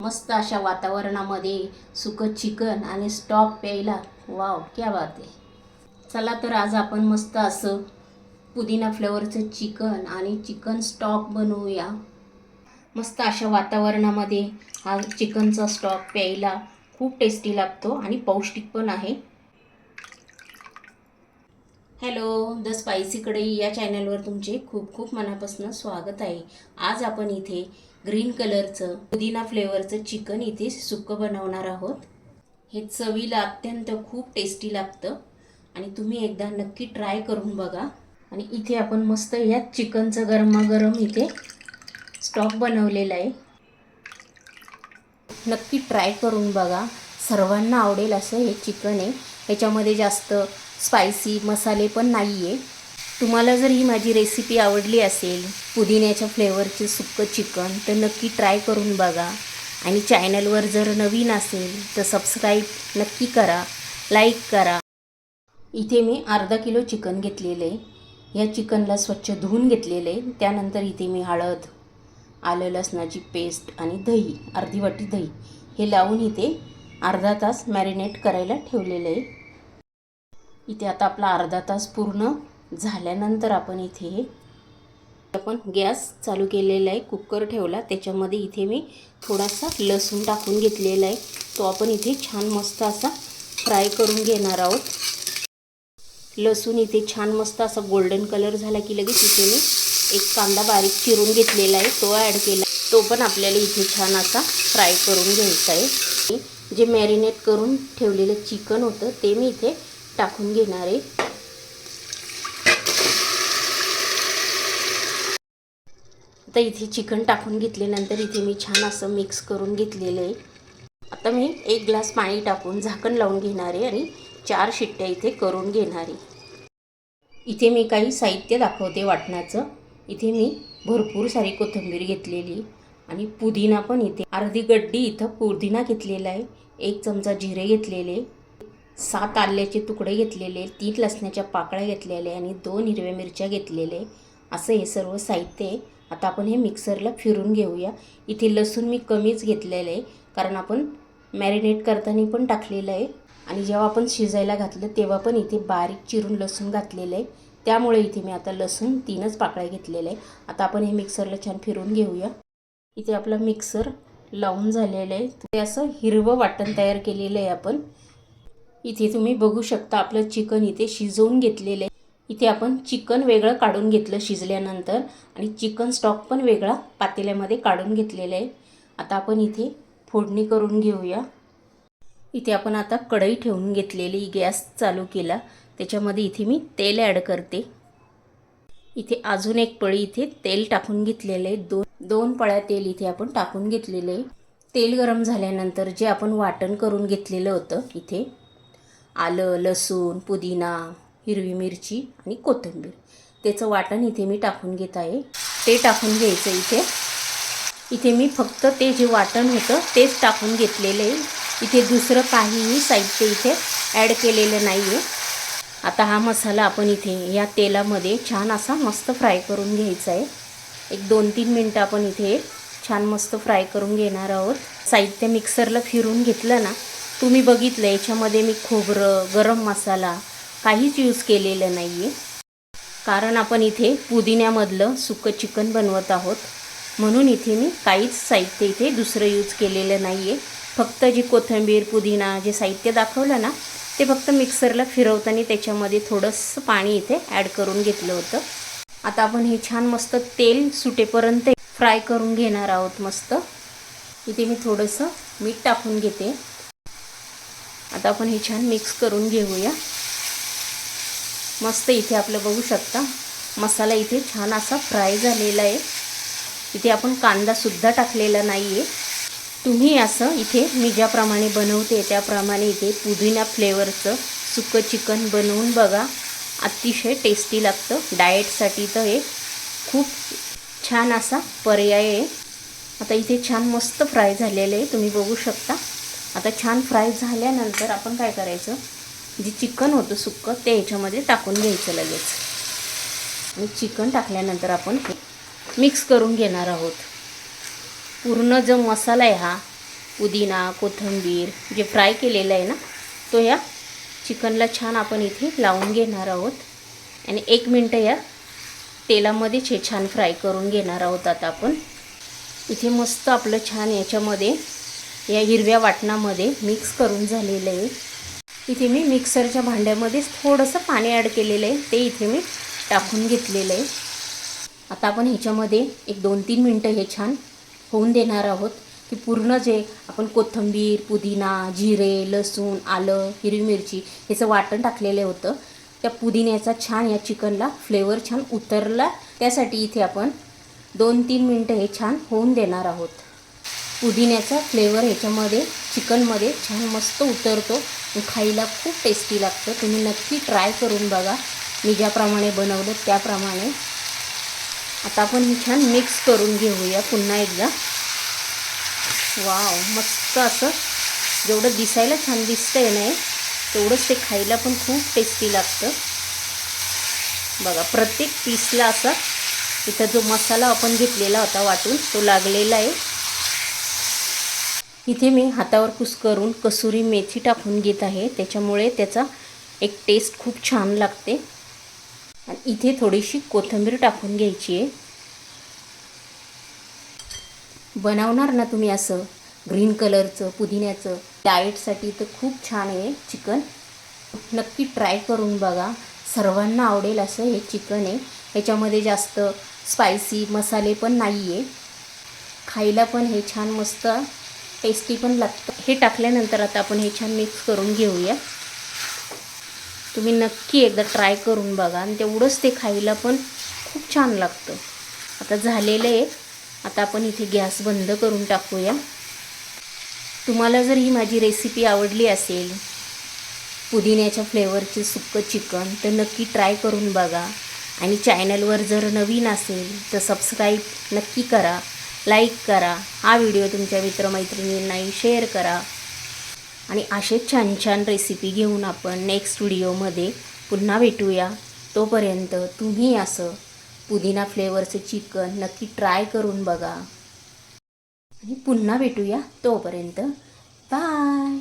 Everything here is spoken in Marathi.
मस्त अशा वातावरणामध्ये सुकं चिकन आणि स्टॉक प्यायला. वाव क्या बात आहे. चला तर आज आपण मस्त असं पुदिना फ्लेवरचं चिकन आणि चिकन स्टॉक बनवूया. मस्त अशा वातावरणामध्ये हा चिकनचा स्टॉक प्यायला खूप टेस्टी लागतो आणि पौष्टिक पण आहे. हॅलो द स्पायसी कढई या चॅनलवर तुमचे खूप खूप मनापासून स्वागत आहे. आज आपण इथे ग्रीन कलरचं पुदिना फ्लेवरचं चिकन इथे सुकं बनवणार आहोत. हे चवीला अत्यंत खूप टेस्टी लागतं आणि तुम्ही एकदा नक्की ट्राय करून बघा. आणि इथे आपण मस्त या चिकनचं गरमागरम इथे स्टॉक बनवलेला आहे. नक्की ट्राय करून बघा. सर्वांना आवडेल असं हे चिकन आहे. ह्याच्यामध्ये जास्त स्पायसी मसाले पण नाही आहे तुम्हाला जर ही माझी रेसिपी आवडली असेल पुदिन्याच्या फ्लेवरचे सुक्कं चिकन तर नक्की ट्राय करून बघा. आणि चॅनलवर जर नवीन असेल तर सबस्क्राईब नक्की करा लाईक करा. इथे मी अर्धा किलो चिकन घेतलेलं. आहे या चिकनला स्वच्छ धुवून घेतलेलं. आहे त्यानंतर इथे मी हळद आलं लसणाची पेस्ट आणि दही अर्धी वाटी दही. हे लावून इथे अर्धा तास मॅरिनेट करायला ठेवलेलं आहे. इथे आता आपला अर्धा तास पूर्ण झाल्यानंतर आपण इथे आपण गॅस चालू केलेला आहे कुकर ठेवला. त्याच्यामध्ये इथे मी थोडासा लसूण टाकून घेतलेला आहे. तो आपण इथे छान मस्त असा फ्राय करून घेणार आहोत. लसूण इथे छान मस्त असा गोल्डन कलर झाला की लगेच इथे मी एक कांदा बारीक चिरून घेतलेला आहे. तो ॲड केला. तो पण आपल्याला इथे छान असा फ्राय करून घ्यायचा आहे. जे मॅरिनेट करून ठेवलेलं चिकन होतं ते मी इथे टाकून घेणार आहे. आता इथे चिकन टाकून घेतल्यानंतर इथे मी छान असं मिक्स करून घेतलेलं आहे. आता मी एक ग्लास पाणी टाकून झाकण लावून घेणार आहे आणि चार शिट्ट्या इथे करून घेणार आहे. इथे मी काही साहित्य दाखवते वाटणाचं. इथे मी भरपूर सारी कोथिंबीर घेतलेली आणि पुदिना पण इथे. अर्धी गड्डी इथं पुदिना घेतलेला आहे. एक चमचा जिरे घेतलेले सात आल्याचे तुकडे घेतलेले तीन लसण्याच्या पाकळ्या घेतलेल्या आणि दोन हिरव्या मिरच्या घेतलेले. असं हे सर्व साहित्य आहे. आता आपण हे मिक्सरला फिरून घेऊया. इथे लसूण मी कमीच घेतलेलं आहे कारण आपण मॅरिनेट करताना पण टाकलेलं आहे. आणि जेव्हा आपण शिजायला घातलं तेव्हा पण इथे बारीक चिरून लसूण घातलेलं आहे. त्यामुळे इथे मी आता लसूण तीनच पाकळ्या घेतलेल्या आहे. आता आपण हे मिक्सरला छान फिरून घेऊया. इथे आपला मिक्सर लावून झालेलं आहे. ते असं हिरवं वाटण तयार केलेलं आहे आपण. इथे तुम्ही बघू शकता आपलं चिकन इथे शिजवून घेतलेलं आहे. इथे आपण चिकन वेगळं काढून घेतलं शिजल्यानंतर आणि चिकन स्टॉक पण वेगळा पातेल्यामध्ये काढून घेतलेलं आहे. आता आपण इथे फोडणी करून घेऊया. इथे आपण आता कढई ठेवून घेतलेली गॅस चालू केला. त्याच्यामध्ये इथे मी तेल ॲड करते. इथे अजून एक पळी इथे तेल टाकून घेतलेलं आहे. दोन दोन पळ्या तेल इथे आपण टाकून घेतलेलं आहे. तेल गरम झाल्यानंतर जे आपण वाटण करून घेतलेलं होतं इथे आलं लसूण पुदिना हिरवी मिरची आणि कोथिंबीर. त्याचं वाटण इथे मी टाकून घेत आहे. ते टाकून घ्यायचं इथे. इथे मी फक्त ते जे वाटण होतं तेच टाकून घेतलेलं आहे. इथे दुसरं काहीही साहित्य इथे ॲड केलेलं नाही आहे आता हा मसाला आपण इथे या तेलामध्ये छान असा मस्त फ्राय करून घ्यायचा आहे. एक दोन तीन मिनटं आपण इथे छान मस्त फ्राय करून घेणार आहोत. साहित्य मिक्सरला फिरून घेतलं ना तुम्ही बघितलं याच्यामध्ये मी खोबरं गरम मसाला काहीच यूज केलेलं नाही आहे कारण आपण इथे पुदिन्यामधलं सुकं चिकन बनवत आहोत. म्हणून इथे मी काहीच साहित्य इथे दुसरं यूज केलेलं नाही आहे फक्त जी कोथिंबीर पुदिना जे साहित्य दाखवलं ना ते फक्त मिक्सरला फिरवताना त्याच्यामध्ये थोडंसं पाणी इथे ॲड करून घेतलं होतं. आता आपण हे छान मस्त तेल सुटेपर्यंत फ्राय करून घेणार आहोत मस्त. इथे मी थोडंसं मीठ टाकून घेते. आता आपण हे छान मिक्स करून घेऊया. मस्त इथे आपलं बघू शकता मसाला इथे छान असा फ्राय झालेला आहे. इथे आपण कांदासुद्धा टाकलेला नाही आहे तुम्ही असं इथे मी ज्याप्रमाणे बनवते त्याप्रमाणे इथे पुदिना फ्लेवरचं सुकं चिकन बनवून बघा. अतिशय टेस्टी लागतं. डाएटसाठी तर हे खूप छान असा पर्याय आहे. आता इथे छान मस्त फ्राय झालेलं आहे. तुम्ही बघू शकता. आता छान फ्राय झाल्यानंतर आपण काय करायचं? जे चिकन होतं सुक्कं ते ह्याच्यामध्ये टाकून घ्यायचं लगेच. आणि चिकन टाकल्यानंतर आपण मिक्स करून घेणार आहोत. पूर्ण जो मसाला आहे हा पुदिना कोथिंबीर जे फ्राय केलेलं आहे ना तो ह्या चिकनला छान आपण इथे लावून घेणार आहोत. आणि एक मिनटं या तेलामध्येच हे छान फ्राय करून घेणार आहोत आता आपण. इथे मस्त आपलं छान याच्यामध्ये या हिरव्या वाटणामध्ये मिक्स करून झालेलं आहे. इथे मी मिक्सरच्या भांड्यामध्येच थोडंसं पाणी ॲड केलेलं आहे. ते इथे मी टाकून घेतलेलं आहे. आता आपण ह्याच्यामध्ये एक दोन तीन मिनटं हे छान होऊन देणार आहोत की पूर्ण जे आपण कोथिंबीर पुदिना जिरे लसूण आलं हिरवी मिरची ह्याचं वाटण टाकलेलं होतं. त्या पुदिन्याचा छान या चिकनला फ्लेवर छान उतरला. त्यासाठी इथे आपण दोन तीन मिनटं हे छान होऊन देणार आहोत. पुदिन्याचा फ्लेवर ह्याच्यामध्ये चिकनमध्ये छान मस्त उतरतो खायला खूप टेस्टी लागतं. तुम्ही नक्की ट्राय करून बघा. मी ज्याप्रमाणे बनवलं त्याप्रमाणे. आता आपण हे छान मिक्स करून घेऊया पुन्हा एकदा. वाव मस्त असं. जेवढं दिसायला छान दिसतंय नाही तेवढंच ते खायला पण खूप टेस्टी लागतं. बघा प्रत्येक पीसला असा इथं जो मसाला आपण घेतलेला होता वाटून तो लागलेला आहे. इथे मी हातावर कुस करून कसुरी मेथी टाकून घेत आहे. त्याच्यामुळे त्याचा एक टेस्ट खूप छान लागते. आणि इथे थोडीशी कोथिंबीर टाकून घ्यायची आहे. बनवणार ना तुम्ही असं? ग्रीन कलरचं पुदिन्याचं. डाएटसाठी तर खूप छान आहे चिकन. नक्की ट्राय करून बघा. सर्वांना आवडेल असं हे चिकन आहे. ह्याच्यामध्ये जास्त स्पायसी मसाले पण नाही आहे खायला पण हे छान मस्त टेस्टी पण लागतं. हे टाकल्यानंतर आता आपण हे छान मिक्स करून घेऊया. तुम्ही नक्की एकदा ट्राय करून बघा. आणि तेवढंच ते खायला पण खूप छान लागतं. आता झालेलं आहे. आता आपण इथे गॅस बंद करून टाकूया. तुम्हाला जर ही माझी रेसिपी आवडली असेल पुदिन्याच्या फ्लेवरचे सुक्कं चिकन तर नक्की ट्राय करून बघा. आणि चॅनलवर जर नवीन असेल तर सबस्क्राईब नक्की करा. लाईक करा. हा व्हिडिओ तुमच्या मित्रमैत्रिणींनाही शेअर करा. आणि असे छान छान रेसिपी घेऊन आपण नेक्स्ट व्हिडिओमध्ये पुन्हा भेटूया. तोपर्यंत तुम्ही असं पुदिना फ्लेवरचं चिकन नक्की ट्राय करून बघा. आणि पुन्हा भेटूया तोपर्यंत. बाय